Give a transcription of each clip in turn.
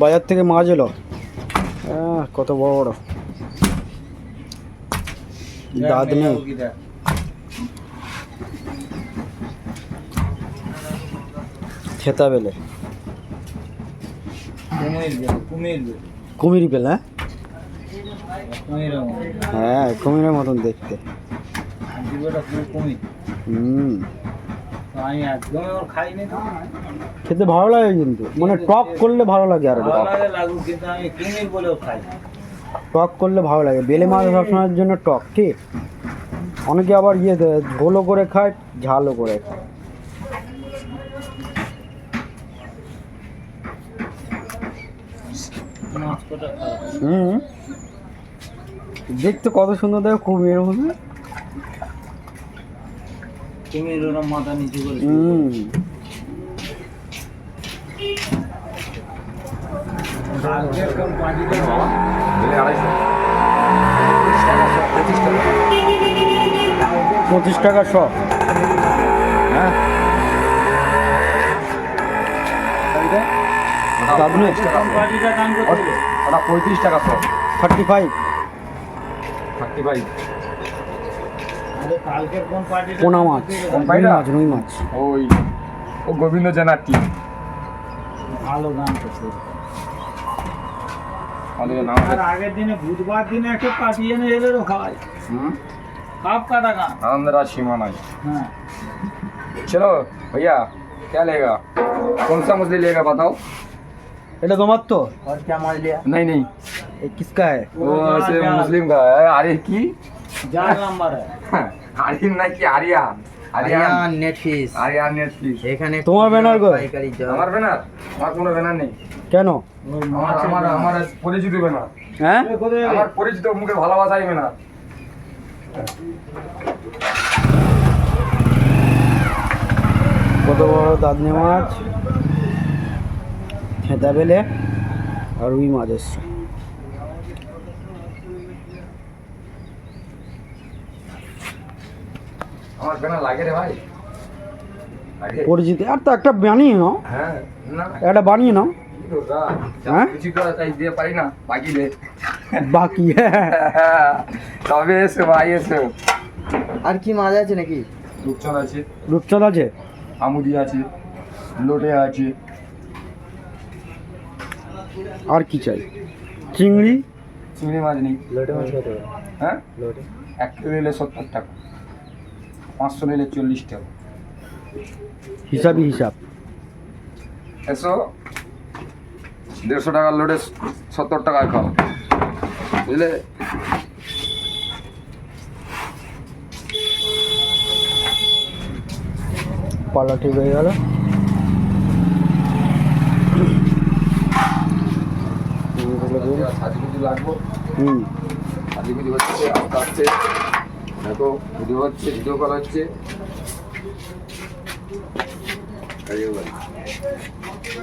বাজার থেকে মাছ এলো। কত বড় বড়। দাঁত নেই। খেতা বেলে। কুমির বেল হ্যাঁ? হ্যাঁ কুমিরের মতন দেখতে। হুম। আমি একদম খাইনি খেতে ভালো লাগে কিন্তু। মানে টক করলে ভালো লাগে আর ভালো লাগে লাগুক কিন্তু আমি কুমির বলেও খাই টক করলে ভালো লাগে। বেলে মাছ সবসময়ের জন্য টক ঠিক অনেকে আবার ইয়ে ঝোলও করে খায় ঝালও করে খায়। হুম। দেখতে কত সুন্দর দেখো কুমিরের মতো কুমির ওরা মাথা নিচু করে পঁচিশ টাকা শ। হ্যাঁ। পঁয়ত্রিশ টাকা সব থার্টি ফাইভ। থার্টি ফাইভ আরে কালকের কোন পার্টিটা পোনা মাছ রুই পাইলা? মাছ রুই মাছ ওই ও গোবিন্দ জানার টিম ভালো দাম করছে আমাদের নাম আর আগের দিনে বুধবার দিনে একটা পার্টি এনে এলে হয় হুম কাপ কাটা গান आनंद राज सीमा नहीं হ্যাঁ चलो भैया क्या लेगा कौन सा मछली लेगा बताओ এটা তোমার তো और क्या मार लिया नहीं नहीं এ কিসকা है वो ऐसे मुस्लिम का है अरे की যার নাম্বার है আরিয়ান নাকি আরিয়ান? আরিয়ান। নেটফ্লিক্স আরিয়ান নেটফ্লিক্স এখানে তোমার ব্যানার গো আমার ব্যানার? আমার কোনো ব্যানার নেই। কেন? আমার আমার আমার পরিচিত ব্যানার। হ্যাঁ? আমার পরিচিত মুখে ভালোবাসাই ব্যানার। কত বড় দাদনে মাছ? খেতা বেলে আর রুই মাছ এসছে। লাগে রে ভাই। পরিচিতি। আর তো একটা বানিয়ে নাও। হ্যাঁ না। একটা বানিয়ে নাও। কি হ্যাঁ? চাই দিয়ে পারি না বাকি দে। বাকি তবে এসো ভাই এসো। আর কি মাছ আছে নাকি? রূপচাঁদ আছে। রূপচাঁদ আছে? আমুদি আছে। লোটে আছে। আর কি চাই? চিংড়ি? চিংড়ি মাছ নেই। লোটে মাছ কত হ্যাঁ? লোটে। এক কিলো সত্তর টাকা। পাঁচশো নিলে চল্লিশ টাকা হিসাবই হিসাব। এসো। দেড়শো টাকার লোডে সত্তর টাকা খাও। বুঝলে? পালা ঠিক হয়ে গেল। লাগবো? হুম। সাজিগুজি হচ্ছে আস্তে আস্তে। দেখো ভিডিও হচ্ছে ভিডিও কল হচ্ছে।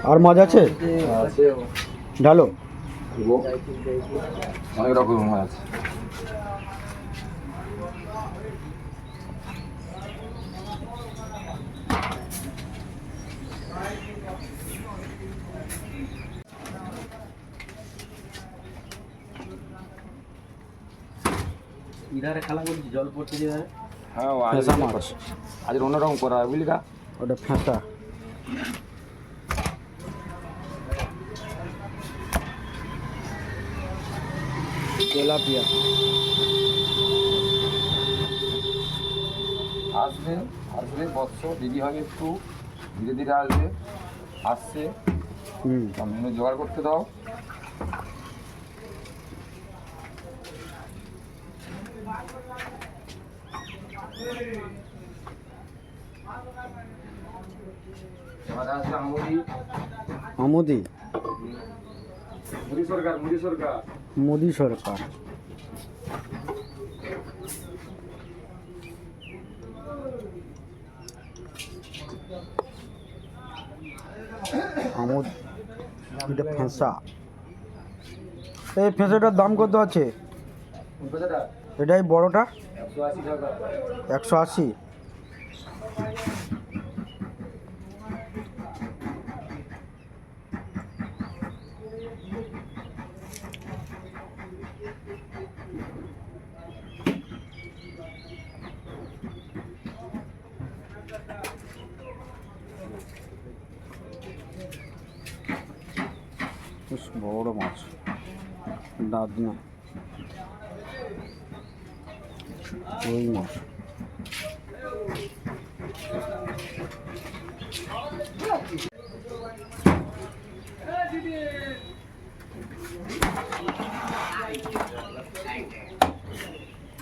আর মাছ আছে? আছে। ঢালো। অনেক রকম মাছ ইধারে খেলা করছি জল পড়তে যে হ্যাঁ ও ফেঁসা আজ মাছ আজ অন্যরকম করা হয় বুঝলি ওটা ফেঁসা। তেলাপিয়া। আসবে আসবে বৎস দেরি হবে একটু। ধীরে ধীরে আসবে আসছে। হুম। জোগাড় করতে দাও এবারে আসবে আমুদি মুদি সরকার মুদি সরকার। মোদি সরকার। আমুদ এটা ফেঁসা। এই ফেঁসাটার দাম কত আছে? কথাটা এটাই বড়টা? একশো আশি। টাকা একশো আশি বেশ বড় মাছ। দাঁত না ওই মাছ।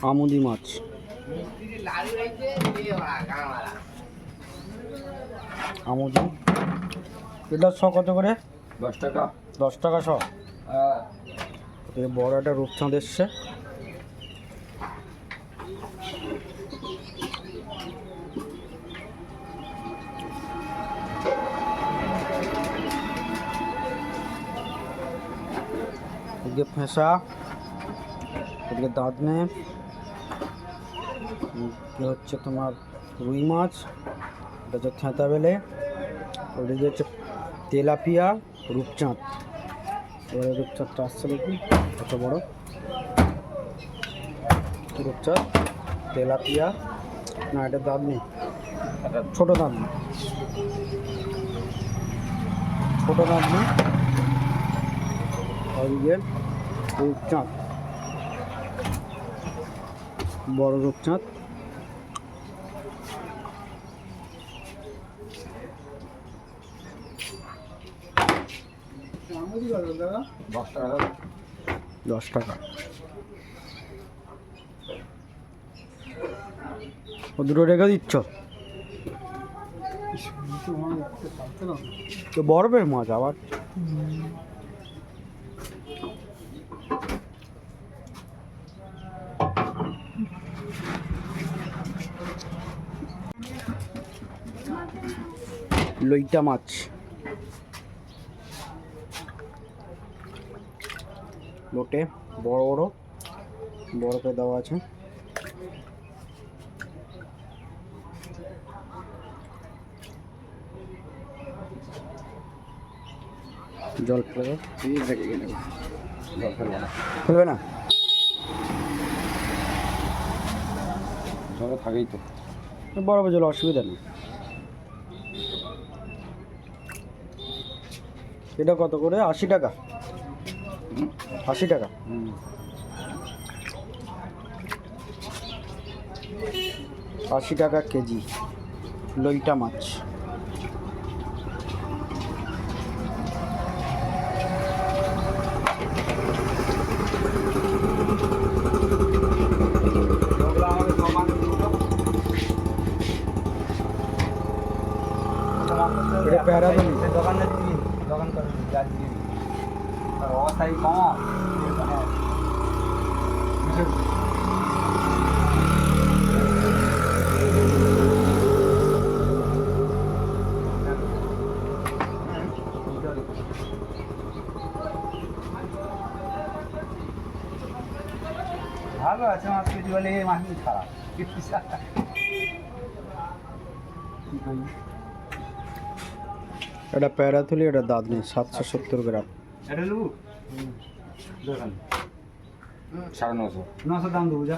আমুদি মাছ। আমুদি। এটা শ কত করে? দশ টাকা। দশ টাকা শ। হ্যাঁ। বড় একটা রূপচাঁদ এসছে। এদিকে ফেঁসা এদিকে দাঁতনে কি হচ্ছে তোমার রুই মাছ এটা হচ্ছে খেঁতা বেলে ওদিকে হচ্ছে তেলাপিয়া রূপচাঁদ এবারে রূপচাঁদটা আসছে দেখি কত বড় কি রূপচাঁদ তেলাপিয়া না এটা দাঁত নেই ছোট দাঁত নেই ছোট দাঁত নেই ওদিকে রূপচাঁদ বড় রূপচাঁদ দশ টাকা। ও দুটো রেখে দিচ্ছ? তো বরফের মাছ আবার। লইটা মাছ। লোটে, বড় বড় বরফে দেওয়া আছে। জল ফেলবে না? জলে থাকেই তো। বরফে জল, অসুবিধা নেই। এটা কত করে? আশি টাকা। আশি টাকা। আশি টাকা কেজি লইটা মাছ। এটা প্যারাদনি দোকানে দোকান করবি গাছ দিবি আর অবস্থায় কম ভালো আছে মাছ কিছু বলে এই মাছ খারাপ এটা প্যারাথুলি এটা দাঁত নেই সাতশো সত্তর গ্রাম। এটা নেব দোকান। সাড়ে নশো। নশো দাম দেবো যা।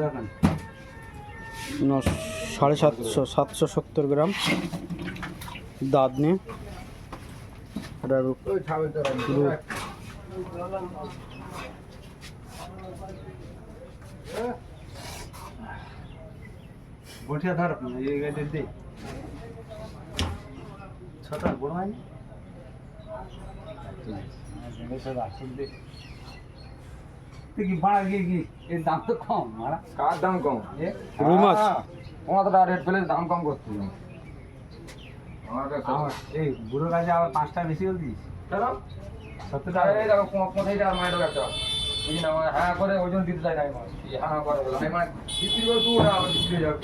দোকান? সাড়ে সাতশো সাতশো সত্তর গ্রাম। দাঁত নেই এটা বঠিয়া ধর এই গাড়ি দে ছটা বড় হয়নি? তুই কি বাড়া গিয়ে কি এর দাম তো কম মারা? কার দাম কম? রুই মাছ। তোমার তো রেট পেলে দাম কম করছি। আমার কাছে আমার এই বুড়ো কাজে আবার পাঁচটা বেশি বলছিস চলো সত্তর টাকা এই দেখো পঁচাশি টাকা মায়ের একটা। বুঝি হ্যাঁ করে ওজন দিতে চাই না হ্যাঁ করে বিক্রি করে বিক্রি হয়ে যাবে।